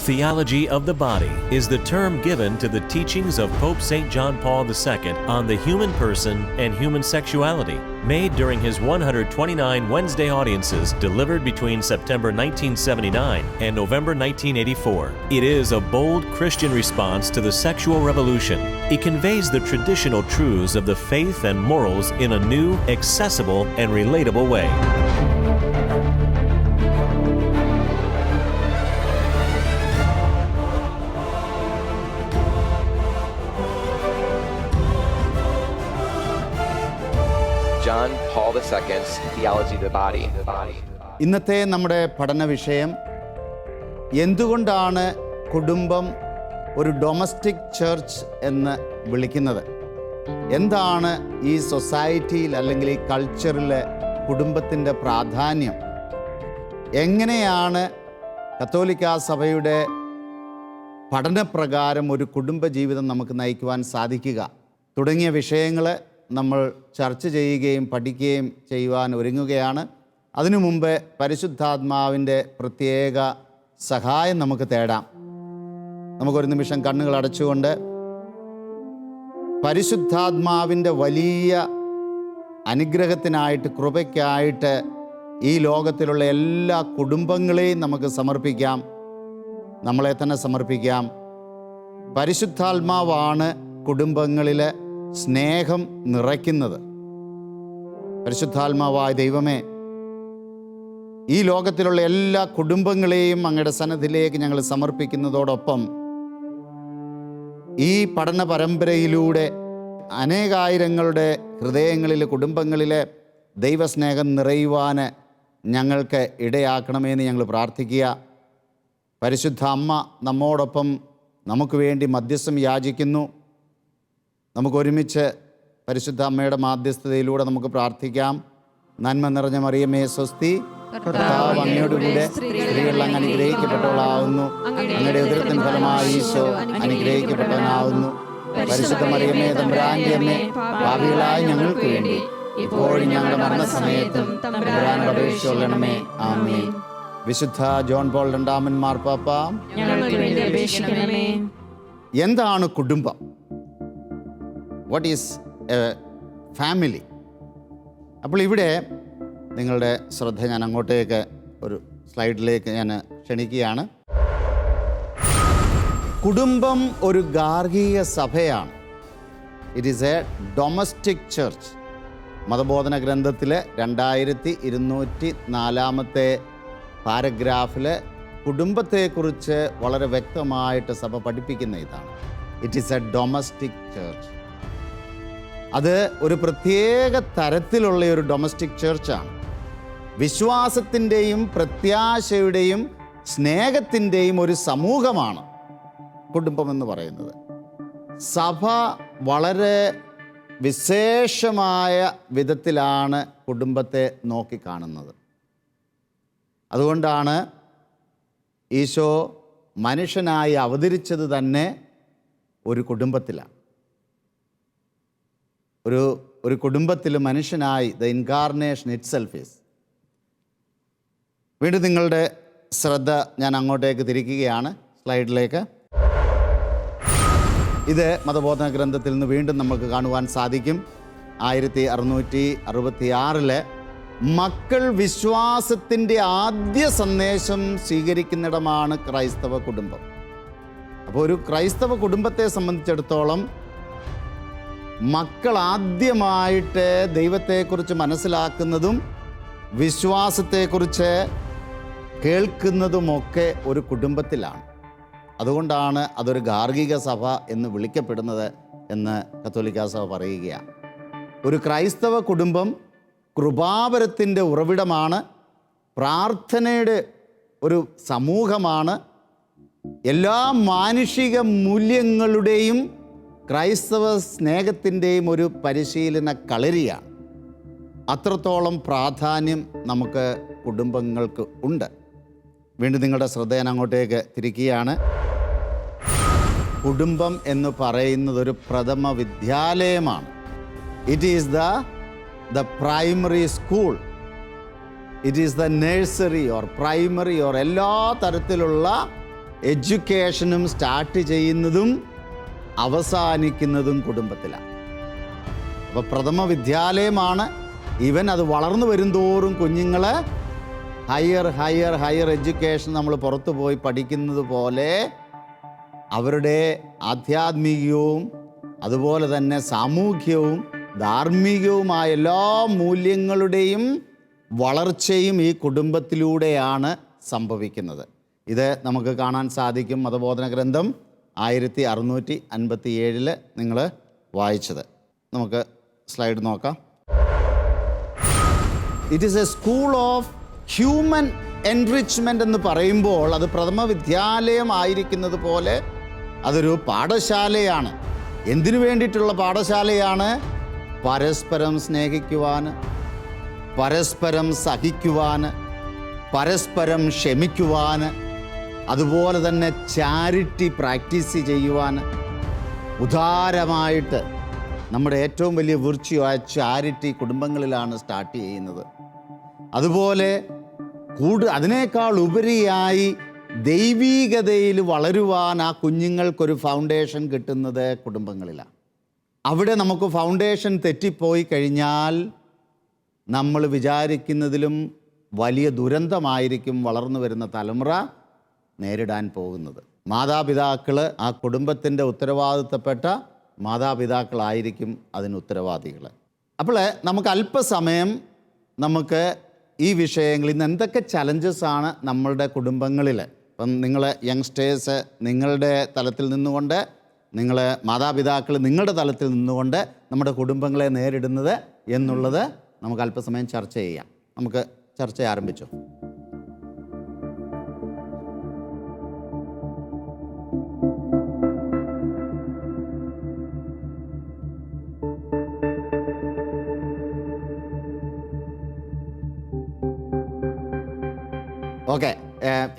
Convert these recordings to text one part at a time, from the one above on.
Theology of the body is the term given to the teachings of Pope St. John Paul II on the human person and human sexuality, made during his 129 Wednesday audiences delivered between September 1979 and November 1984. It is a bold Christian response to the sexual revolution. It conveys the traditional truths of the faith and morals in a new, accessible, and relatable way. John Paul II's Theology of the Body. ഇന്നത്തെ നമ്മുടെ പഠന വിഷയം എന്തുകൊണ്ടാണ് കുടുംബം ഒരു domestic church എന്ന് വിളിക്കുന്നത്? എന്താണ് ഈ സൊസൈറ്റിയിൽ അല്ലെങ്കിൽ ഈ കൾച്ചറിൽ കുടുംബത്തിന്റെ പ്രാധാന്യം? എങ്ങനെയാണ് കത്തോലിക്ക സഭയുടെ പഠനപ്രകാരം ഒരു കുടുംബ ജീവിതം നമുക്ക് നയിക്കുവാൻ സാധിക്കുക? തുടങ്ങിയ വിഷയങ്ങൾ നമ്മൾ ചർച്ച ചെയ്യുകയും പഠിക്കുകയും ചെയ്യുവാൻ ഒരുങ്ങുകയാണ്. അതിനു മുമ്പ് പരിശുദ്ധാത്മാവിന്റെ പ്രത്യേക സഹായം നമുക്ക് തേടാം. നമുക്കൊരു നിമിഷം കണ്ണുകൾ അടച്ചുകൊണ്ട് പരിശുദ്ധാത്മാവിന്റെ വലിയ അനുഗ്രഹത്തിനായിട്ട് കൃപയ്ക്കായിട്ട് ഈ ലോകത്തിലുള്ള എല്ലാ കുടുംബങ്ങളെയും നമുക്ക് സമർപ്പിക്കാം. നമ്മളെ തന്നെ സമർപ്പിക്കാം. പരിശുദ്ധാത്മാവാണ് കുടുംബങ്ങളിൽ സ്നേഹം നിറയ്ക്കുന്നത്. പരിശുദ്ധാത്മാവായ ദൈവമേ ഈ ലോകത്തിലുള്ള എല്ലാ കുടുംബങ്ങളെയും അങ്ങയുടെ സന്നദ്ധിലേക്ക് ഞങ്ങൾ സമർപ്പിക്കുന്നതോടൊപ്പം ഈ പഠന പരമ്പരയിലൂടെ അനേകായിരങ്ങളുടെ ഹൃദയങ്ങളിൽ കുടുംബങ്ങളിലെ ദൈവസ്നേഹം നിറയുവാൻ ഞങ്ങൾക്ക് ഇടയാക്കണമെന്ന് ഞങ്ങൾ പ്രാർത്ഥിക്കുക. പരിശുദ്ധ അമ്മ നമ്മോടൊപ്പം നമുക്ക് വേണ്ടി മധ്യസ്ഥം യാചിക്കുന്നു. നമുക്ക് ഒരുമിച്ച് പരിശുദ്ധ അമ്മയുടെ മാധ്യസ്ഥതയിലൂടെ നമുക്ക് പ്രാർത്ഥിക്കാം. നന്മ നിറഞ്ഞ മറിയമേ സ്വസ്തി. കർത്താവ് അങ്ങയോടുകൂടെ സ്ത്രീകൾ അങ്ങ് അനുഗ്രഹിക്കപ്പെട്ടവളാവുന്നു. അങ്ങയുടെ ഉദരത്തിൻ ഫലമായി ഈശോ അനുഗ്രഹിക്കപ്പെട്ടവനാവുന്നു. പരിശുദ്ധ മറിയമേ തമ്പുരാന്റെ അമ്മേ ഭാവികളായ ഞങ്ങൾക്ക് വേണ്ടി ഇപ്പോഴും ഞങ്ങളുടെ മരണസമയത്തും തമ്പുരാൻ അപേക്ഷിച്ചുകൊള്ളണമേ ആമേ വിശുദ്ധ ജോൺ പോൾ രണ്ടാമൻ മാർപ്പാപ്പ എന്താണ് കുടുംബം? വാട്ട് ഈസ് എ ഫാമിലി അപ്പോൾ ഇവിടെ നിങ്ങളുടെ ശ്രദ്ധ ഞാൻ അങ്ങോട്ടേക്ക് ഒരു സ്ലൈഡിലേക്ക് ഞാൻ ക്ഷണിക്കുകയാണ്. കുടുംബം ഒരു ഗാർഹിക സഭയാണ്. It is a domestic church മതബോധന ഗ്രന്ഥത്തിലെ രണ്ടായിരത്തി ഇരുന്നൂറ്റി നാലാമത്തെ പാരഗ്രാഫിൽ കുടുംബത്തെക്കുറിച്ച് വളരെ വ്യക്തമായിട്ട് സഭ പഠിപ്പിക്കുന്ന ഇതാണ്. It is a domestic church അത് ഒരു പ്രത്യേക തരത്തിലുള്ള ഒരു ഡൊമസ്റ്റിക് ചേർച്ചാണ് വിശ്വാസത്തിന്റെയും പ്രത്യാശയുടെയും സ്നേഹത്തിന്റെയും ഒരു സമൂഹമാണ് കുടുംബം എന്ന് പറയുന്നത്. സഭ വളരെ വിശേഷമായ വിധത്തിലാണ് കുടുംബത്തെ നോക്കിക്കാണുന്നത്. അതുകൊണ്ടാണ് ഈശോ മനുഷ്യനായി അവതരിച്ചത് തന്നെ ഒരു കുടുംബത്തിലാണ്. ഒരു ഒരു കുടുംബത്തിൽ മനുഷ്യനായി the incarnation itself is വീണ്ടും നിങ്ങളുടെ ശ്രദ്ധ ഞാൻ അങ്ങോട്ടേക്ക് തിരിക്കുകയാണ്. സ്ലൈഡിലേക്ക്. ഇത് മതബോധന ഗ്രന്ഥത്തിൽ നിന്ന് വീണ്ടും നമുക്ക് കാണുവാൻ സാധിക്കും. ആയിരത്തി അറുന്നൂറ്റി അറുപത്തി ആറിലെ മക്കൾ വിശ്വാസത്തിന്റെ ആദ്യ സന്ദേശം സ്വീകരിക്കുന്നിടമാണ് ക്രൈസ്തവ കുടുംബം അപ്പോൾ ഒരു ക്രൈസ്തവ കുടുംബത്തെ സംബന്ധിച്ചിടത്തോളം മക്കൾ ആദ്യമായിട്ട് ദൈവത്തെക്കുറിച്ച് മനസ്സിലാക്കുന്നതും വിശ്വാസത്തെക്കുറിച്ച് കേൾക്കുന്നതുമൊക്കെ ഒരു കുടുംബത്തിലാണ്. അതുകൊണ്ടാണ് അതൊരു ഗാർഹിക സഭ എന്ന് വിളിക്കപ്പെടുന്നത് എന്ന് കത്തോലിക്കാ സഭ പറയുകയാണ്. ഒരു ക്രൈസ്തവ കുടുംബം കൃപാപരത്തിന്റെ ഉറവിടമാണ് പ്രാർത്ഥനയുടെ ഒരു സമൂഹമാണ് എല്ലാ മാനുഷിക മൂല്യങ്ങളുടെയും ക്രൈസ്തവ സ്നേഹത്തിന്റെയും ഒരു പരിശീലന കളരിയാണ്. അത്രത്തോളം പ്രാധാന്യം നമുക്ക് കുടുംബങ്ങൾക്ക് ഉണ്ട്. വീണ്ടും നിങ്ങളുടെ ശ്രദ്ധ ഞാൻ അങ്ങോട്ടേക്ക് തിരിക്കുകയാണ്. കുടുംബം എന്ന് പറയുന്നത് ഒരു പ്രഥമ വിദ്യാലയമാണ്. It is the the primary school it is the nursery or primary or എല്ലാ തരത്തിലുള്ള എഡ്യൂക്കേഷനും സ്റ്റാർട്ട് ചെയ്യുന്നതും അവസാനിക്കുന്നതും കുടുംബത്തിലാണ്. അപ്പോൾ പ്രഥമ വിദ്യാലയമാണ്. ഇവൻ അത് വളർന്നു വരുംതോറും കുഞ്ഞുങ്ങളെ ഹയർ ഹയർ ഹയർ എഡ്യൂക്കേഷൻ നമ്മൾ പുറത്തു പോയി പഠിക്കുന്നത് പോലെ അവരുടെ ആധ്യാത്മികവും അതുപോലെ തന്നെ സാമൂഹ്യവും ധാർമ്മികവുമായ എല്ലാ മൂല്യങ്ങളുടെയും വളർച്ചയും ഈ കുടുംബത്തിലൂടെയാണ് സംഭവിക്കുന്നത്. ഇത് നമുക്ക് കാണാൻ സാധിക്കും മതബോധന ഗ്രന്ഥം. ആയിരത്തി അറുന്നൂറ്റി അൻപത്തി ഏഴിൽ നിങ്ങൾ വായിച്ചത്. നമുക്ക് സ്ലൈഡ് നോക്കാം. It is a school of human enrichment എന്ന് പറയുമ്പോൾ അത് പ്രഥമ വിദ്യാലയം ആയിരിക്കുന്നത് പോലെ അതൊരു പാഠശാലയാണ്. എന്തിനു വേണ്ടിയിട്ടുള്ള പാഠശാലയാണ്? പരസ്പരം സ്നേഹിക്കുവാൻ പരസ്പരം സഹിക്കുവാൻ പരസ്പരം ക്ഷമിക്കുവാൻ അതുപോലെ തന്നെ ചാരിറ്റി പ്രാക്ടീസ് ചെയ്യുവാൻ ഉദാരമായിട്ട് നമ്മുടെ ഏറ്റവും വലിയ വിർച്ചയായ ചാരിറ്റി കുടുംബങ്ങളിലാണ് സ്റ്റാർട്ട് ചെയ്യുന്നത്. അതുപോലെ കൂടു അതിനേക്കാൾ ഉപരിയായി ദൈവീകതയിൽ വളരുവാൻ ആ കുഞ്ഞുങ്ങൾക്കൊരു ഫൗണ്ടേഷൻ കിട്ടുന്നത് കുടുംബങ്ങളിലാണ്. അവിടെ നമുക്ക് ഫൗണ്ടേഷൻ തെറ്റിപ്പോയി കഴിഞ്ഞാൽ നമ്മൾ വിചാരിക്കുന്നതിലും വലിയ ദുരന്തമായിരിക്കും വളർന്നു വരുന്ന തലമുറ. നേരിടാൻ പോകുന്നത്. മാതാപിതാക്കൾ ആ കുടുംബത്തിന്റെ ഉത്തരവാദിത്തപ്പെട്ട മാതാപിതാക്കളായിരിക്കും അതിന് ഉത്തരവാദികൾ അപ്പോൾ നമുക്ക് അല്പസമയം നമുക്ക് ഈ വിഷയങ്ങളിൽ ഇന്ന് എന്തൊക്കെ ചലഞ്ചസാണ് നമ്മളുടെ കുടുംബങ്ങളിൽ ഇപ്പം നിങ്ങൾ യങ്സ്റ്റേഴ്സ് നിങ്ങളുടെ തലത്തിൽ നിന്നുകൊണ്ട് നിങ്ങൾ മാതാപിതാക്കൾ നിങ്ങളുടെ തലത്തിൽ നിന്നുകൊണ്ട് നമ്മുടെ കുടുംബങ്ങളെ നേരിടുന്നത് എന്നുള്ളത് നമുക്ക് അല്പസമയം ചർച്ച ചെയ്യാം. നമുക്ക് ചർച്ച ആരംഭിച്ചു?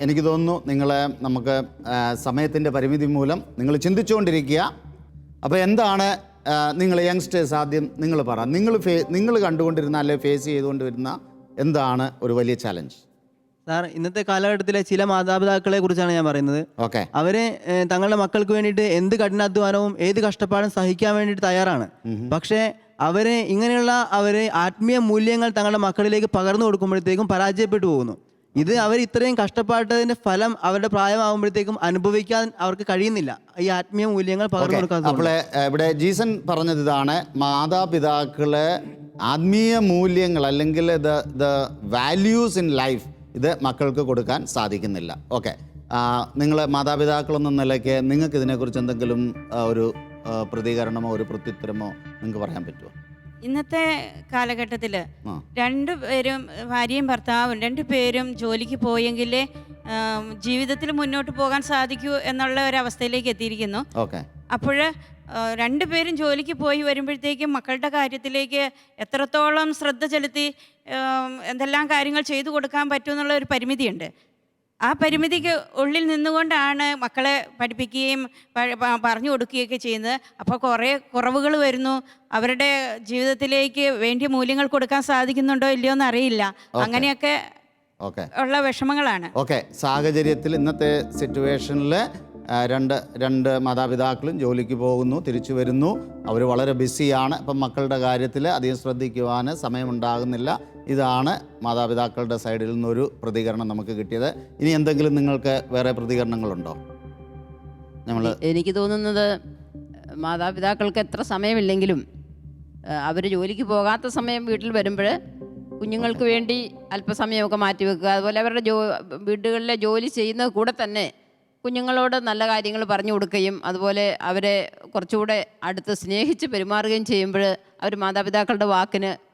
എനിക്ക് തോന്നുന്നു നിങ്ങൾ നമുക്ക് സമയത്തിന്റെ പരിമിതി മൂലം നിങ്ങൾ ചിന്തിച്ചുകൊണ്ടിരിക്കുക. അപ്പോൾ എന്താണ് നിങ്ങൾ യങ്സ്റ്റേഴ്സ് ആദ്യം നിങ്ങൾ പറ. നിങ്ങൾ ഫേ നിങ്ങൾ കണ്ടുകൊണ്ടിരുന്ന അല്ലെ ഫേസ് ചെയ്തുകൊണ്ടിരുന്ന എന്താണ് ഒരു വലിയ ചലഞ്ച് സാർ ഇന്നത്തെ കാലഘട്ടത്തിലെ ചില മാതാപിതാക്കളെ കുറിച്ചാണ് ഞാൻ പറയുന്നത്. ഓക്കെ. അവരെ തങ്ങളുടെ മക്കൾക്ക് വേണ്ടിയിട്ട് എന്ത് കഠിനാധ്വാനവും ഏത് കഷ്ടപ്പാടും സഹിക്കാൻ വേണ്ടിയിട്ട് തയ്യാറാണ്. പക്ഷേ അവരെ ഇങ്ങനെയുള്ള അവരെ ആത്മീയ മൂല്യങ്ങൾ തങ്ങളുടെ മക്കളിലേക്ക് പകർന്നു കൊടുക്കുമ്പോഴത്തേക്കും പരാജയപ്പെട്ടു പോകുന്നു. ഇത് അവർ ഇത്രയും കഷ്ടപ്പെട്ടതിന്റെ ഫലം അവരുടെ പ്രായമാകുമ്പോഴത്തേക്കും അനുഭവിക്കാൻ അവർക്ക് കഴിയുന്നില്ല. ഈ ആത്മീയ മൂല്യങ്ങൾ പകർന്നു കൊടുക്കാൻ അപ്പോൾ ഇവിടെ ജീസൻ പറഞ്ഞത് ഇതാണ് മാതാപിതാക്കൾ ആത്മീയ മൂല്യങ്ങൾ അല്ലെങ്കിൽ the the values in life ഇത് മക്കൾക്ക് കൊടുക്കാൻ സാധിക്കുന്നില്ല. ഓക്കെ നിങ്ങൾ മാതാപിതാക്കളെന്ന നിലയ്ക്ക് നിങ്ങൾക്ക് ഇതിനെക്കുറിച്ച് എന്തെങ്കിലും ഒരു പ്രതികരണമോ ഒരു പ്രത്യുത്തരമോ നിങ്ങൾക്ക് പറയാൻ പറ്റുമോ? ഇന്നത്തെ കാലഘട്ടത്തിൽ രണ്ടു രണ്ടുപേരും ഭാര്യയും ഭർത്താവും രണ്ടുപേരും ജോലിക്ക് പോയെങ്കിലേ ജീവിതത്തിൽ മുന്നോട്ട് പോകാൻ സാധിക്കൂ എന്നുള്ള ഒരു അവസ്ഥയിലേക്ക് എത്തിയിരിക്കുന്നു. അപ്പോഴ് അപ്പോൾ രണ്ടുപേരും ജോലിക്ക് പോയി വരുമ്പോഴത്തേക്കും മക്കളുടെ കാര്യത്തിലേക്ക് എത്രത്തോളം ശ്രദ്ധ ചെലുത്തി എന്തെല്ലാം കാര്യങ്ങൾ ചെയ്തു കൊടുക്കാൻ പറ്റുമെന്നുള്ള ഒരു പരിമിതിയുണ്ട്. ആ പരിമിതിക്ക് ഉള്ളിൽ നിന്നുകൊണ്ടാണ് മക്കളെ പഠിപ്പിക്കുകയും പറഞ്ഞു കൊടുക്കുകയൊക്കെ ചെയ്യുന്നത്. അപ്പോൾ കുറേ കുറവുകൾ വരുന്നു. അവരുടെ ജീവിതത്തിലേക്ക് വേണ്ടിയ മൂല്യങ്ങൾ കൊടുക്കാൻ സാധിക്കുന്നുണ്ടോ ഇല്ലയോ എന്ന് അറിയില്ല അങ്ങനെയൊക്കെ ഓക്കെ. ഉള്ള വിഷമങ്ങളാണ്. ഓക്കെ. സാഹചര്യത്തിൽ ഇന്നത്തെ സിറ്റുവേഷനിൽ രണ്ട് രണ്ട് മാതാപിതാക്കളും ജോലിക്ക് പോകുന്നു തിരിച്ചു വരുന്നു. അവർ വളരെ ബിസിയാണ്. അപ്പം മക്കളുടെ കാര്യത്തിൽ അധികം ശ്രദ്ധിക്കുവാൻ സമയമുണ്ടാകുന്നില്ല. ഇതാണ് മാതാപിതാക്കളുടെ സൈഡിൽ നിന്നൊരു പ്രതികരണം നമുക്ക് കിട്ടിയത്. ഇനി എന്തെങ്കിലും നിങ്ങൾക്ക് വേറെ പ്രതികരണങ്ങളുണ്ടോ? നമ്മൾ എനിക്ക് തോന്നുന്നത് മാതാപിതാക്കൾക്ക് എത്ര സമയമില്ലെങ്കിലും അവർ ജോലിക്ക് പോകാത്ത സമയം വീട്ടിൽ വരുമ്പോൾ കുഞ്ഞുങ്ങൾക്ക് വേണ്ടി അല്പസമയമൊക്കെ മാറ്റി വെക്കുക അതുപോലെ അവരുടെ ജോ വീടുകളിലെ ജോലി ചെയ്യുന്ന കൂടെ തന്നെ കുഞ്ഞുങ്ങളോട് നല്ല കാര്യങ്ങൾ പറഞ്ഞു കൊടുക്കുകയും അതുപോലെ അവരെ കുറച്ചുകൂടെ അടുത്ത് സ്നേഹിച്ച് പെരുമാറുകയും ചെയ്യുമ്പോൾ അവർ മാതാപിതാക്കളുടെ വാക്കിന്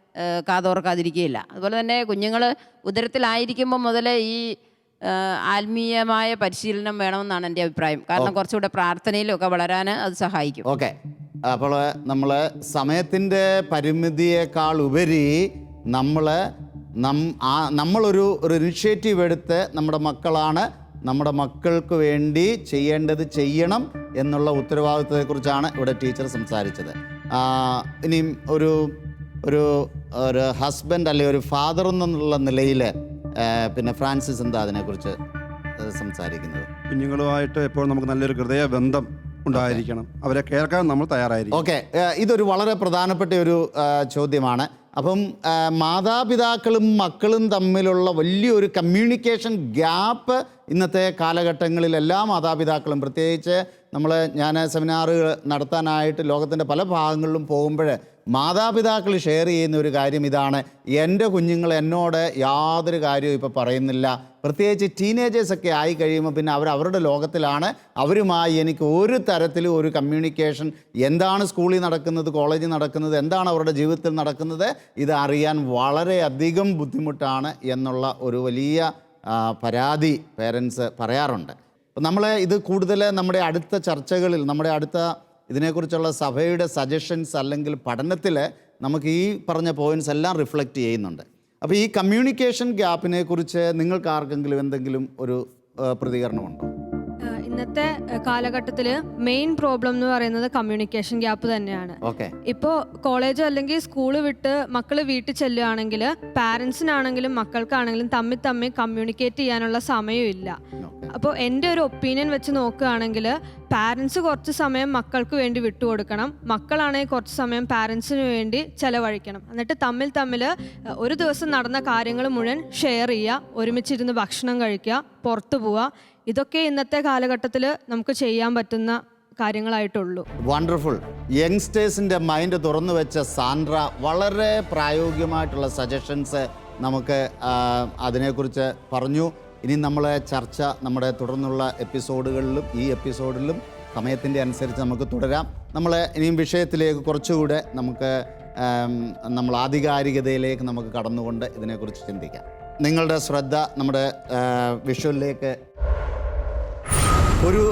കാതോർക്കാതിരിക്കുകയില്ല. അതുപോലെ തന്നെ കുഞ്ഞുങ്ങൾ ഉദരത്തിലായിരിക്കുമ്പോൾ മുതലേ ഈ ആത്മീയമായ പരിശീലനം വേണമെന്നാണ് എന്റെ അഭിപ്രായം. കാരണം കുറച്ചുകൂടെ പ്രാർത്ഥനയിലൊക്കെ വളരാൻ അത് സഹായിക്കും. ഓക്കെ. അപ്പോൾ നമ്മൾ സമയത്തിന്റെ പരിമിതിയേക്കാൾ ഉപരി നമ്മൾ നം ആ നമ്മളൊരു ഒരു ഇനിഷ്യേറ്റീവ് എടുത്ത് നമ്മുടെ മക്കളാണ് നമ്മുടെ മക്കൾക്ക് വേണ്ടി ചെയ്യേണ്ടത് ചെയ്യണം എന്നുള്ള ഉത്തരവാദിത്വത്തെക്കുറിച്ചാണ് ഇവിടെ ടീച്ചർ സംസാരിച്ചത്. ഇനിയും ഒരു ഒരു ഒരു ഹസ്ബൻഡ് അല്ലെങ്കിൽ ഒരു ഫാദർ എന്നുള്ള നിലയിൽ പിന്നെ ഫ്രാൻസിസ് എന്താ അതിനെക്കുറിച്ച് സംസാരിക്കുന്നത്? കുഞ്ഞുങ്ങളുമായിട്ട് എപ്പോഴും നമുക്ക് നല്ലൊരു ഹൃദയ ബന്ധം ഉണ്ടായിരിക്കണം. അവരെ കേൾക്കാൻ നമ്മൾ തയ്യാറായിരിക്കും ഓക്കെ ഇതൊരു വളരെ പ്രധാനപ്പെട്ട ഒരു ചോദ്യമാണ്. അപ്പം മാതാപിതാക്കളും മക്കളും തമ്മിലുള്ള വലിയൊരു കമ്മ്യൂണിക്കേഷൻ ഗ്യാപ്പ് ഇന്നത്തെ കാലഘട്ടങ്ങളിൽ എല്ലാ മാതാപിതാക്കളും പ്രത്യേകിച്ച് നമ്മൾ ഞാൻ സെമിനാറുകൾ നടത്താനായിട്ട് ലോകത്തിന്റെ പല ഭാഗങ്ങളിലും പോകുമ്പോൾ മാതാപിതാക്കൾ ഷെയർ ചെയ്യുന്ന ഒരു കാര്യം ഇതാണ്. എന്റെ കുഞ്ഞുങ്ങൾ എന്നോട് യാതൊരു കാര്യവും ഇപ്പോൾ പറയുന്നില്ല. പ്രത്യേകിച്ച് ടീനേജേഴ്സൊക്കെ ആയി കഴിയുമ്പോൾ പിന്നെ അവർ അവരുടെ ലോകത്തിലാണ്. അവരുമായി എനിക്ക് ഒരു തരത്തിലും ഒരു കമ്മ്യൂണിക്കേഷൻ എന്താണ് സ്കൂളിൽ നടക്കുന്നത് കോളേജിൽ നടക്കുന്നത് എന്താണ് അവരുടെ ജീവിതത്തിൽ നടക്കുന്നത് ഇത് അറിയാൻ വളരെയധികം ബുദ്ധിമുട്ടാണ് എന്നുള്ള ഒരു വലിയ പരാതി പേരൻസ് പറയാറുണ്ട്. നമ്മൾ ഇത് കൂടുതൽ നമ്മുടെ അടുത്ത ചർച്ചകളിൽ നമ്മുടെ അടുത്ത ഇതിനെക്കുറിച്ചുള്ള സഭയുടെ സജഷൻസ് അല്ലെങ്കിൽ പഠനത്തിൽ നമുക്ക് ഈ പറഞ്ഞ പോയിൻസ് എല്ലാം റിഫ്ലക്റ്റ് ചെയ്യുന്നുണ്ട്. അപ്പോൾ ഈ കമ്മ്യൂണിക്കേഷൻ ഗ്യാപ്പിനെ കുറിച്ച് നിങ്ങൾക്ക് ആർക്കെങ്കിലും എന്തെങ്കിലും ഒരു പ്രതികരണമുണ്ടോ? ഇന്നത്തെ കാലഘട്ടത്തിൽ മെയിൻ പ്രോബ്ലം എന്ന് പറയുന്നത് കമ്മ്യൂണിക്കേഷൻ ഗ്യാപ്പ് തന്നെയാണ്. ഓക്കെ ഇപ്പോൾ കോളേജോ അല്ലെങ്കിൽ സ്കൂൾ വിട്ട് മക്കൾ വീട്ടിൽ ചെല്ലുകയാണെങ്കിൽ പാരൻസിനാണെങ്കിലും മക്കൾക്കാണെങ്കിലും തമ്മിൽ തമ്മിൽ കമ്മ്യൂണിക്കേറ്റ് ചെയ്യാനുള്ള സമയമില്ല അപ്പോൾ എന്റെ ഒരു ഒപ്പീനിയൻ വെച്ച് നോക്കുകയാണെങ്കിൽ പാരൻസ് കുറച്ച് സമയം മക്കൾക്ക് വേണ്ടി വിട്ടുകൊടുക്കണം മക്കളാണെങ്കിൽ കുറച്ച് സമയം പാരൻസിന് വേണ്ടി ചെലവഴിക്കണം. എന്നിട്ട് തമ്മിൽ തമ്മിൽ ഒരു ദിവസം നടന്ന കാര്യങ്ങൾ മുഴുവൻ ഷെയർ ചെയ്യുക ഒരുമിച്ചിരുന്ന് ഭക്ഷണം കഴിക്കുക പുറത്തു പോവുക ഇതൊക്കെ ഇന്നത്തെ കാലഘട്ടത്തിൽ നമുക്ക് ചെയ്യാൻ പറ്റുന്ന കാര്യങ്ങളായിട്ടുള്ളൂ. വണ്ടർഫുൾ യങ്സ്റ്റേഴ്സിന്റെ മൈൻഡ് തുറന്നു വെച്ച സാൻഡ്ര വളരെ പ്രായോഗികമായിട്ടുള്ള സജഷൻസ് നമുക്ക് അതിനെക്കുറിച്ച് പറഞ്ഞു. ഇനി നമ്മളെ ചർച്ച നമ്മുടെ തുടർന്നുള്ള എപ്പിസോഡുകളിലും ഈ എപ്പിസോഡിലും സമയത്തിന്റെ അനുസരിച്ച് നമുക്ക് തുടരാം. നമ്മൾ ഇനിയും വിഷയത്തിലേക്ക് കുറച്ചുകൂടെ നമുക്ക് നമ്മൾ ആധികാരികതയിലേക്ക് നമുക്ക് കടന്നുകൊണ്ട് ഇതിനെക്കുറിച്ച് ചിന്തിക്കാം. നിങ്ങളുടെ ശ്രദ്ധ നമ്മുടെ വിഷ്വലിലേക്ക് ഒരു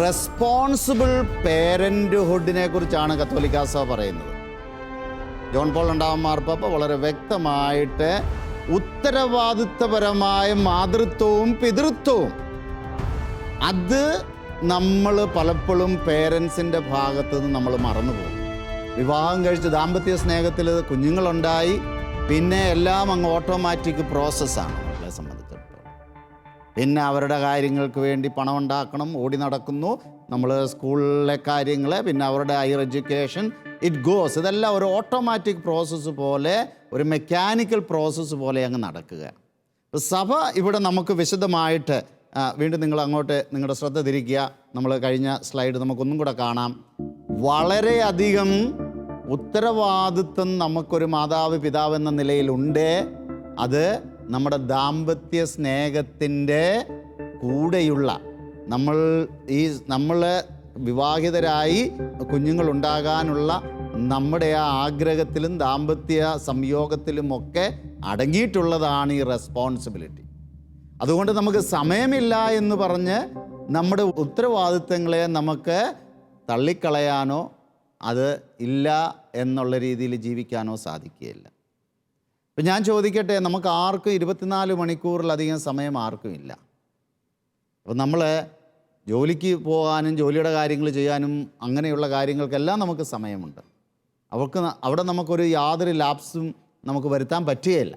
റെസ്പോൺസിബിൾ പേരന്റുഹുഡിനെ കുറിച്ചാണ് കത്തോലിക്കാസ പറയുന്നത്. ജോൺ പോൾ രണ്ടാം മാർപ്പാപ്പ വളരെ വ്യക്തമായിട്ട് ഉത്തരവാദിത്തപരമായ മാതൃത്വവും പിതൃത്വവും. അത് നമ്മൾ പലപ്പോഴും പേരൻസിന്റെ ഭാഗത്ത് നിന്ന് നമ്മൾ മറന്നുപോകും വിവാഹം കഴിച്ച് ദാമ്പത്യ സ്നേഹത്തിൽ കുഞ്ഞുങ്ങളുണ്ടായി പിന്നെ എല്ലാം അങ്ങ് ഓട്ടോമാറ്റിക് പ്രോസസ്സാണ് പിന്നെ അവരുടെ കാര്യങ്ങൾക്ക് വേണ്ടി പണം ഉണ്ടാക്കണം ഓടി നടക്കുന്നു. നമ്മൾ സ്കൂളിലെ കാര്യങ്ങൾ പിന്നെ അവരുടെ ഹയർ എഡ്യൂക്കേഷൻ ഇറ്റ് ഗോസ് ഇതെല്ലാം ഒരു ഓട്ടോമാറ്റിക് പ്രോസസ്സ് പോലെ ഒരു മെക്കാനിക്കൽ പ്രോസസ്സ് പോലെ അങ്ങ് നടക്കുക. സഭ ഇവിടെ നമുക്ക് വിശദമായിട്ട് വീണ്ടും നിങ്ങൾ അങ്ങോട്ട് നിങ്ങളുടെ ശ്രദ്ധ തിരിക്കുക. നമ്മൾ കഴിഞ്ഞ സ്ലൈഡ് നമുക്കൊന്നും കൂടെ കാണാം. വളരെയധികം ഉത്തരവാദിത്വം നമുക്കൊരു മാതാവ് പിതാവ് എന്ന നിലയിലുണ്ട്. അത് നമ്മുടെ ദാമ്പത്യ സ്നേഹത്തിന്റെ കൂടെയുള്ള നമ്മൾ ഈ നമ്മൾ വിവാഹിതരായി കുഞ്ഞുങ്ങൾ ഉണ്ടാകാനുള്ള നമ്മുടെ ആ ആഗ്രഹത്തിലും ദാമ്പത്യ സംയോഗത്തിലുമൊക്കെ അടങ്ങിയിട്ടുള്ളതാണ് ഈ റെസ്പോൺസിബിലിറ്റി അതുകൊണ്ട് നമുക്ക് സമയമില്ല എന്ന് പറഞ്ഞ് നമ്മുടെ ഉത്തരവാദിത്തങ്ങളെ നമുക്ക് തള്ളിക്കളയാനോ അത് ഇല്ല എന്നുള്ള രീതിയിൽ ജീവിക്കാനോ സാധിക്കുകയില്ല. ഇപ്പം ഞാൻ ചോദിക്കട്ടെ നമുക്ക് ആർക്കും ഇരുപത്തിനാല് മണിക്കൂറിലധികം സമയം ആർക്കും ഇല്ല. അപ്പം നമ്മൾ ജോലിക്ക് പോകാനും ജോലിയുടെ കാര്യങ്ങൾ ചെയ്യാനും അങ്ങനെയുള്ള കാര്യങ്ങൾക്കെല്ലാം നമുക്ക് സമയമുണ്ട്. അവർക്ക് അവിടെ നമുക്കൊരു യാതൊരു ലാപ്സും നമുക്ക് വരുത്താൻ പറ്റുകയില്ല.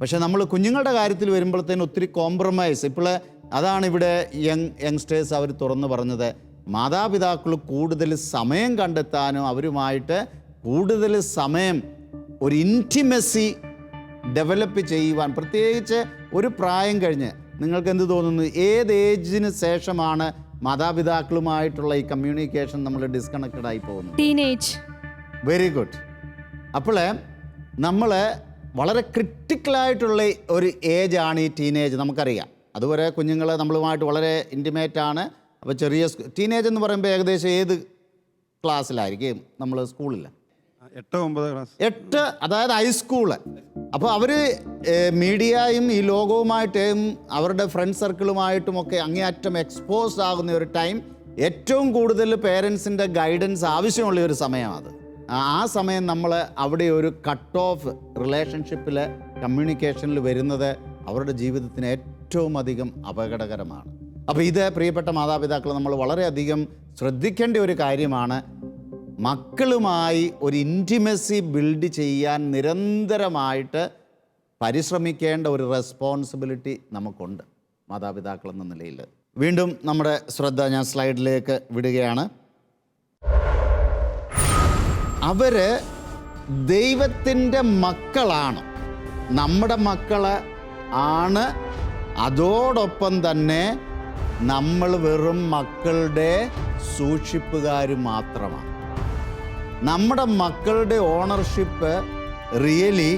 പക്ഷേ നമ്മൾ കുഞ്ഞുങ്ങളുടെ കാര്യത്തിൽ വരുമ്പോഴത്തേന് ഒത്തിരി കോംപ്രമൈസ് ഇപ്പോൾ അതാണ് ഇവിടെ യങ് യങ്സ്റ്റേഴ്സ് അവർ തുറന്നു പറഞ്ഞത്. മാതാപിതാക്കൾ കൂടുതൽ സമയം കണ്ടെത്താനും അവരുമായിട്ട് കൂടുതൽ സമയം ഒരു ഇന്റിമസി ഡെവലപ്പ് ചെയ്യുവാൻ പ്രത്യേകിച്ച് ഒരു പ്രായം കഴിഞ്ഞ് നിങ്ങൾക്ക് എന്ത് തോന്നുന്നു? ഏത് ഏജിന് ശേഷമാണ് മാതാപിതാക്കളുമായിട്ടുള്ള ഈ കമ്മ്യൂണിക്കേഷൻ നമ്മൾ ഡിസ്കണക്റ്റഡ് ആയി പോകുന്നത്? ടീനേജ് വെരി ഗുഡ് അപ്പോൾ നമ്മൾ വളരെ ക്രിട്ടിക്കലായിട്ടുള്ള ഒരു ഏജാണ് ഈ ടീനേജ് നമുക്കറിയാം. അതുവരെ കുഞ്ഞുങ്ങൾ നമ്മളുമായിട്ട് വളരെ ഇന്റിമേറ്റ് ആണ്. അപ്പോൾ ചെറിയ ടീനേജ് എന്ന് പറയുമ്പോൾ ഏകദേശം ഏത് ക്ലാസ്സിലായിരിക്കും നമ്മൾ സ്കൂളിൽ എട്ട് ഒമ്പത് ക്ലാസ്. എട്ട് അതായത് ഹൈസ്കൂൾ അപ്പോൾ അവർ മീഡിയയും ഈ ലോകവുമായിട്ടും അവരുടെ ഫ്രണ്ട് സർക്കിളുമായിട്ടുമൊക്കെ അങ്ങേയറ്റം എക്സ്പോസ് ആകുന്ന ഒരു ടൈം ഏറ്റവും കൂടുതൽ പേരൻസിന്റെ ഗൈഡൻസ് ആവശ്യമുള്ള ഒരു സമയമാണ് ആ സമയം നമ്മൾ അവിടെ ഒരു കട്ട് ഓഫ് റിലേഷൻഷിപ്പിൽ കമ്മ്യൂണിക്കേഷനിൽ വരുന്നത് അവരുടെ ജീവിതത്തിന് ഏറ്റവും അധികം അപകടകരമാണ്. അപ്പോൾ ഇത് പ്രിയപ്പെട്ട മാതാപിതാക്കൾ നമ്മൾ വളരെയധികം ശ്രദ്ധിക്കേണ്ട ഒരു കാര്യമാണ്. മക്കളുമായി ഒരു ഇന്റിമസി ബിൽഡ് ചെയ്യാൻ നിരന്തരമായിട്ട് പരിശ്രമിക്കേണ്ട ഒരു റെസ്പോൺസിബിലിറ്റി നമുക്കുണ്ട് മാതാപിതാക്കൾ എന്ന നിലയിൽ. വീണ്ടും നമ്മുടെ ശ്രദ്ധ ഞാൻ സ്ലൈഡിലേക്ക് വിടുകയാണ്. അവർ ദൈവത്തിന്റെ മക്കളാണ്. നമ്മുടെ മക്കൾ ആണ്. അതോടൊപ്പം തന്നെ നമ്മൾ വെറും മക്കളുടെ സൂക്ഷിപ്പുകാർ മാത്രമാണ്. നമ്മുടെ മക്കളുടെ ഓണർഷിപ്പ് റിയലി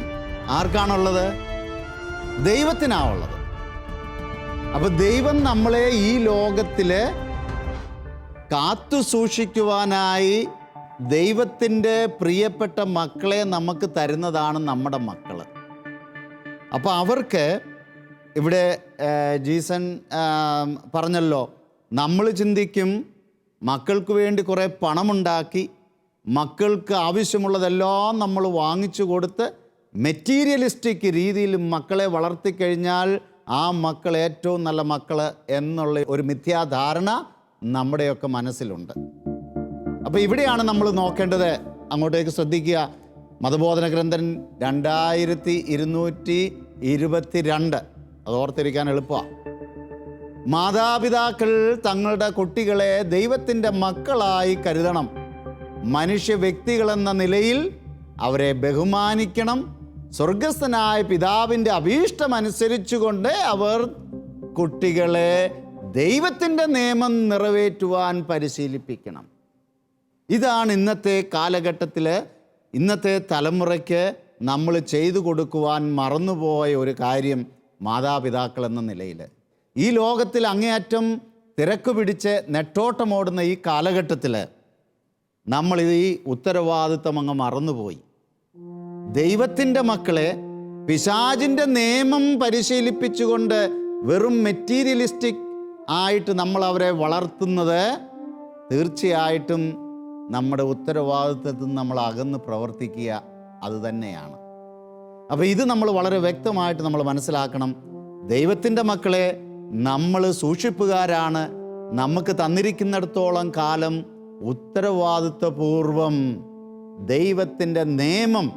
ആർക്കാണുള്ളത്? ദൈവത്തിനാണുള്ളത്. അപ്പൊ ദൈവം നമ്മളെ ഈ ലോകത്തിൽ കാത്തു സൂക്ഷിക്കുവാനായി ദൈവത്തിന്റെ പ്രിയപ്പെട്ട മക്കളെ നമുക്ക് തരുന്നതാണ് നമ്മുടെ മക്കൾ അപ്പോൾ അവർക്ക് ഇവിടെ ജീസൻ പറഞ്ഞല്ലോ നമ്മൾ ചിന്തിക്കും മക്കൾക്ക് വേണ്ടി കുറേ പണമുണ്ടാക്കി മക്കൾക്ക് ആവശ്യമുള്ളതെല്ലാം നമ്മൾ വാങ്ങിച്ചു കൊടുത്ത് മെറ്റീരിയലിസ്റ്റിക് രീതിയിൽ മക്കളെ വളർത്തിക്കഴിഞ്ഞാൽ ആ മക്കൾ ഏറ്റവും നല്ല മക്കൾ എന്നുള്ള ഒരു മിഥ്യാധാരണ നമ്മുടെയൊക്കെ മനസ്സിലുണ്ട്. അപ്പോൾ ഇവിടെയാണ് നമ്മൾ നോക്കേണ്ടത്. അങ്ങോട്ടേക്ക് ശ്രദ്ധിക്കുക. മതബോധന ഗ്രന്ഥൻ രണ്ടായിരത്തി ഇരുന്നൂറ്റി ഇരുപത്തി രണ്ട് അത് ഓർത്തിരിക്കാൻ എളുപ്പമാണ് മാതാപിതാക്കൾ തങ്ങളുടെ കുട്ടികളെ ദൈവത്തിന്റെ മക്കളായി കരുതണം. മനുഷ്യ വ്യക്തികളെന്ന നിലയിൽ അവരെ ബഹുമാനിക്കണം. സ്വർഗസ്ഥനായ പിതാവിന്റെ അഭീഷ്ടമനുസരിച്ചുകൊണ്ട് അവർ കുട്ടികളെ ദൈവത്തിന്റെ നിയമം നിറവേറ്റുവാൻ പരിശീലിപ്പിക്കണം. ഇതാണ് ഇന്നത്തെ കാലഘട്ടത്തിൽ ഇന്നത്തെ തലമുറയ്ക്ക് നമ്മൾ ചെയ്തു കൊടുക്കുവാൻ മറന്നുപോയ ഒരു കാര്യം മാതാപിതാക്കൾ എന്ന നിലയിൽ. ഈ ലോകത്തിൽ അങ്ങേയറ്റം തിരക്ക് പിടിച്ച് നെട്ടോട്ടമോടുന്ന ഈ കാലഘട്ടത്തിൽ നമ്മൾ ഈ ഉത്തരവാദിത്തം അങ്ങ് മറന്നുപോയി. ദൈവത്തിന്റെ മക്കളെ പിശാജിന്റെ നിയമം പരിശീലിപ്പിച്ചുകൊണ്ട് വെറും മെറ്റീരിയലിസ്റ്റിക് ആയിട്ട് നമ്മൾ അവരെ വളർത്തുന്നത് തീർച്ചയായിട്ടും നമ്മുടെ ഉത്തരവാദിത്വത്തിൽ നമ്മൾ അകന്ന് പ്രവർത്തിക്കുക അത് തന്നെയാണ്. അപ്പോൾ ഇത് നമ്മൾ വളരെ വ്യക്തമായിട്ട് നമ്മൾ മനസ്സിലാക്കണം. ദൈവത്തിന്റെ മക്കളെ നമ്മൾ സൂക്ഷിപ്പുകാരാണ്. നമുക്ക് തന്നിരിക്കുന്നിടത്തോളം കാലം ഉത്തരവാദിത്വപൂർവം ദൈവത്തിന്റെ നിയമം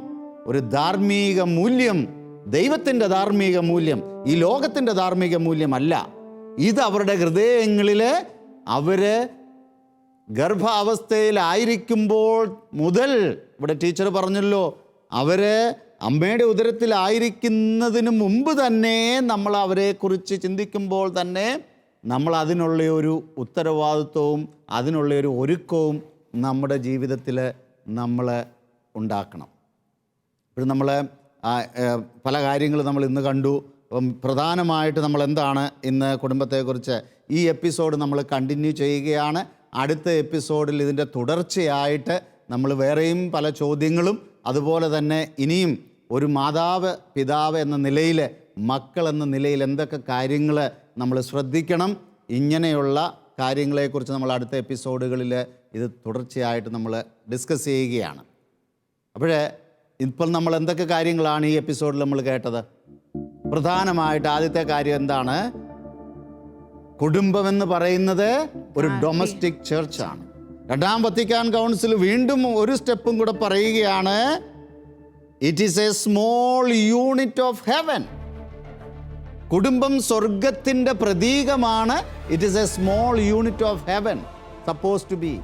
ഒരു ധാർമ്മിക മൂല്യം ദൈവത്തിന്റെ ധാർമ്മിക മൂല്യം ഈ ലോകത്തിന്റെ ധാർമ്മിക മൂല്യമല്ല. ഇത് അവരുടെ ഹൃദയങ്ങളിൽ അവർ ഗർഭാവസ്ഥയിലായിരിക്കുമ്പോൾ മുതൽ ഇവിടെ ടീച്ചർ പറഞ്ഞല്ലോ അവർ അമ്മയുടെ ഉദരത്തിലായിരിക്കുന്നതിന് മുമ്പ് തന്നെ നമ്മൾ അവരെക്കുറിച്ച് ചിന്തിക്കുമ്പോൾ തന്നെ നമ്മൾ അതിനുള്ള ഒരു ഉത്തരവാദിത്വവും അതിനുള്ള ഒരു ഒരുക്കവും നമ്മുടെ ജീവിതത്തിൽ നമ്മൾ ഉണ്ടാക്കണം. ഇപ്പോൾ നമ്മൾ പല കാര്യങ്ങൾ നമ്മൾ ഇന്ന് കണ്ടു. അപ്പം പ്രധാനമായിട്ട് നമ്മൾ എന്താണ് ഇന്ന് കുടുംബത്തെക്കുറിച്ച് ഈ എപ്പിസോഡ് നമ്മൾ കണ്ടിന്യൂ ചെയ്യുകയാണ്. അടുത്ത എപ്പിസോഡിൽ ഇതിന്റെ തുടർച്ചയായിട്ട് നമ്മൾ വേറെയും പല ചോദ്യങ്ങളും അതുപോലെ തന്നെ ഇനിയും ഒരു മാതാവ് പിതാവ് എന്ന നിലയിൽ മക്കൾ എന്ന നിലയിൽ എന്തൊക്കെ കാര്യങ്ങൾ നമ്മൾ ശ്രദ്ധിക്കണം. ഇങ്ങനെയുള്ള കാര്യങ്ങളെക്കുറിച്ച് നമ്മൾ അടുത്ത എപ്പിസോഡുകളിൽ ഇത് തുടർച്ചയായിട്ട് നമ്മൾ ഡിസ്കസ് ചെയ്യുകയാണ്. അപ്പോഴേ ഇപ്പോൾ നമ്മൾ എന്തൊക്കെ കാര്യങ്ങളാണ് ഈ എപ്പിസോഡിൽ നമ്മൾ കേട്ടത്? പ്രധാനമായിട്ട് ആദ്യത്തെ കാര്യം എന്താണ്? കുടുംബം എന്ന് പറയുന്നത് ഒരു ഡൊമസ്റ്റിക് ചേർച്ചാണ് രണ്ടാം വത്തിക്കാൻ കൗൺസിൽ വീണ്ടും ഒരു സ്റ്റെപ്പും കൂടെ പറയുകയാണ്. It is a small unit of heaven കുടുംബം സ്വർഗത്തിന്റെ പ്രതീകമാണ്. It is a small unit of heaven suppose to be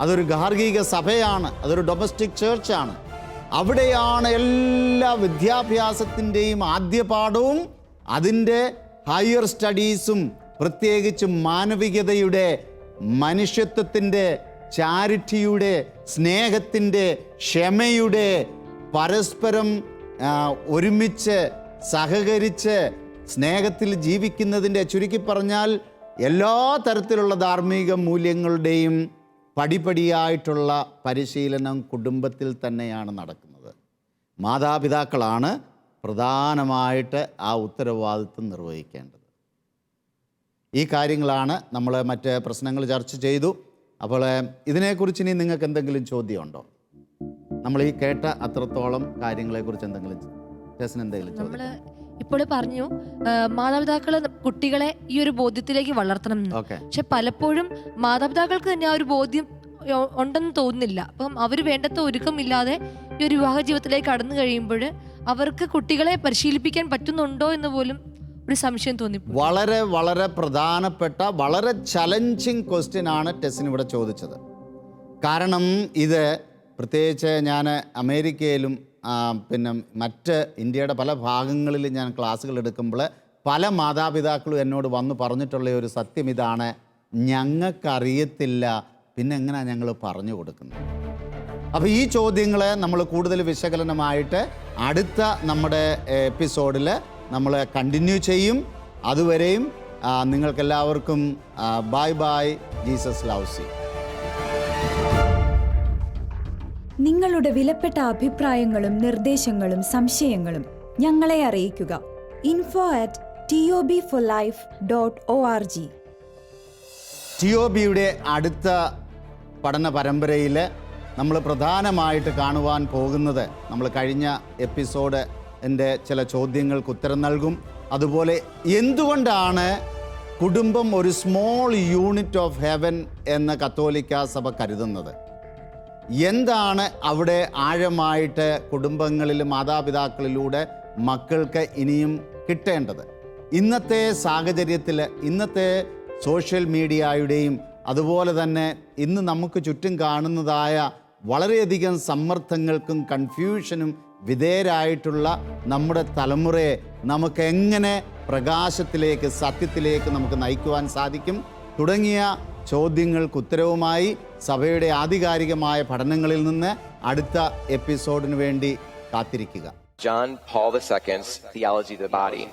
അതൊരു ഗാർഹിക സഭയാണ് അതൊരു ഡൊമസ്റ്റിക് ചേർച്ചാണ് അവിടെയാണ് എല്ലാ വിദ്യാഭ്യാസത്തിന്റെയും ആദ്യപാഠവും അതിന്റെ ഹയർ സ്റ്റഡീസും പ്രത്യേകിച്ച് മാനവികതയുടെ മനുഷ്യത്വത്തിന്റെ ചാരിറ്റിയുടെ സ്നേഹത്തിന്റെ ക്ഷമയുടെ പരസ്പരം ഒരുമിച്ച് സഹകരിച്ച് സ്നേഹത്തിൽ ജീവിക്കുന്നതിന്റെ ചുരുക്കി പറഞ്ഞാൽ എല്ലാ തരത്തിലുള്ള ധാർമ്മിക മൂല്യങ്ങളുടെയും പടിപടിയായിട്ടുള്ള പരിശീലനം കുടുംബത്തിൽ തന്നെയാണ് നടക്കുന്നത്. മാതാപിതാക്കളാണ് പ്രധാനമായിട്ട് ആ ഉത്തരവാദിത്വം നിർവഹിക്കേണ്ടത്. ഈ കാര്യങ്ങളാണ് നമ്മൾ മറ്റ് പ്രശ്നങ്ങൾ ചർച്ച ചെയ്തു. അപ്പോൾ ഇതിനെക്കുറിച്ച് ഇനി നിങ്ങൾക്ക് എന്തെങ്കിലും ചോദ്യമുണ്ടോ? നമ്മൾ ഈ കേട്ട അത്രത്തോളം കാര്യങ്ങളെക്കുറിച്ച് എന്തെങ്കിലും ചേച്ചന് എന്തെങ്കിലും ചോദ്യം ഇപ്പോൾ പറഞ്ഞു മാതാപിതാക്കൾ കുട്ടികളെ ഈ ഒരു ബോധ്യത്തിലേക്ക് വളർത്തണം എന്ന്. പക്ഷെ പലപ്പോഴും മാതാപിതാക്കൾക്ക് തന്നെ ആ ഒരു ബോധ്യം ഉണ്ടെന്ന് തോന്നുന്നില്ല. അപ്പം അവർ വേണ്ടത്ര ഒരുക്കമില്ലാതെ ഈ ഒരു വിവാഹ ജീവിതത്തിലേക്ക് കടന്നു കഴിയുമ്പോൾ അവർക്ക് കുട്ടികളെ പരിശീലിപ്പിക്കാൻ പറ്റുന്നുണ്ടോ എന്ന് പോലും ഒരു സംശയം തോന്നി വളരെ വളരെ പ്രധാനപ്പെട്ട വളരെ ചലഞ്ചിങ് ക്വസ്റ്റ്യൻ ആണ് ടെസ്സിന് ഇവിടെ ചോദിച്ചത്. കാരണം ഇത് പ്രത്യേകിച്ച് ഞാൻ അമേരിക്കയിലും പിന്നെ മറ്റ് ഇന്ത്യയുടെ പല ഭാഗങ്ങളിൽ ഞാൻ ക്ലാസ്സുകൾ എടുക്കുമ്പോൾ പല മാതാപിതാക്കളും എന്നോട് വന്ന് പറഞ്ഞിട്ടുള്ള ഒരു സത്യം ഇതാണ് ഞങ്ങൾക്കറിയത്തില്ല പിന്നെ എങ്ങനെയാണ് ഞങ്ങൾ പറഞ്ഞു കൊടുക്കുന്നത്? അപ്പോൾ ഈ ചോദ്യങ്ങളെ നമ്മൾ കൂടുതൽ വിശകലനമായിട്ട് അടുത്ത നമ്മുടെ എപ്പിസോഡിൽ നമ്മൾ കണ്ടിന്യൂ ചെയ്യും. അതുവരെയും നിങ്ങൾക്കെല്ലാവർക്കും ബൈ ബൈ ജീസസ് ലവ്സി നിങ്ങളുടെ വിലപ്പെട്ട അഭിപ്രായങ്ങളും നിർദ്ദേശങ്ങളും സംശയങ്ങളും ഞങ്ങളെ അറിയിക്കുക. Info at T O B four life dot O R G T O ബിയുടെ അടുത്ത പഠന പരമ്പരയിൽ നമ്മൾ പ്രധാനമായിട്ട് കാണുവാൻ പോകുന്നത് നമ്മൾ കഴിഞ്ഞ എപ്പിസോഡ് എന്റെ ചില ചോദ്യങ്ങൾക്ക് ഉത്തരം നൽകും. അതുപോലെ എന്തുകൊണ്ടാണ് കുടുംബം ഒരു സ്മോൾ യൂണിറ്റ് ഓഫ് ഹെവൻ എന്ന് കത്തോലിക്ക സഭ കരുതുന്നത്? എന്താണ് അവിടെ ആഴമായിട്ട് കുടുംബങ്ങളിൽ മാതാപിതാക്കളിലൂടെ മക്കൾക്ക് ഇനിയും കിട്ടേണ്ടത്? ഇന്നത്തെ സാഹചര്യത്തിൽ ഇന്നത്തെ സോഷ്യൽ മീഡിയയുടെയും അതുപോലെ തന്നെ ഇന്ന് നമുക്ക് ചുറ്റും കാണുന്നതായ വളരെയധികം സമ്മർദ്ദങ്ങൾക്കും കൺഫ്യൂഷനും വിധേയരായിട്ടുള്ള നമ്മുടെ തലമുറയെ നമുക്ക് എങ്ങനെ പ്രകാശത്തിലേക്ക് സത്യത്തിലേക്ക് നമുക്ക് നയിക്കുവാൻ സാധിക്കും? തുടങ്ങിയ ചോദ്യങ്ങൾക്ക് ഉത്തരവുമായി സഭയുടെ ആധികാരികമായ പഠനങ്ങളിൽ നിന്ന് അടുത്ത എപ്പിസോഡിന് വേണ്ടി കാത്തിരിക്കുക John Paul II's Theology of the Body.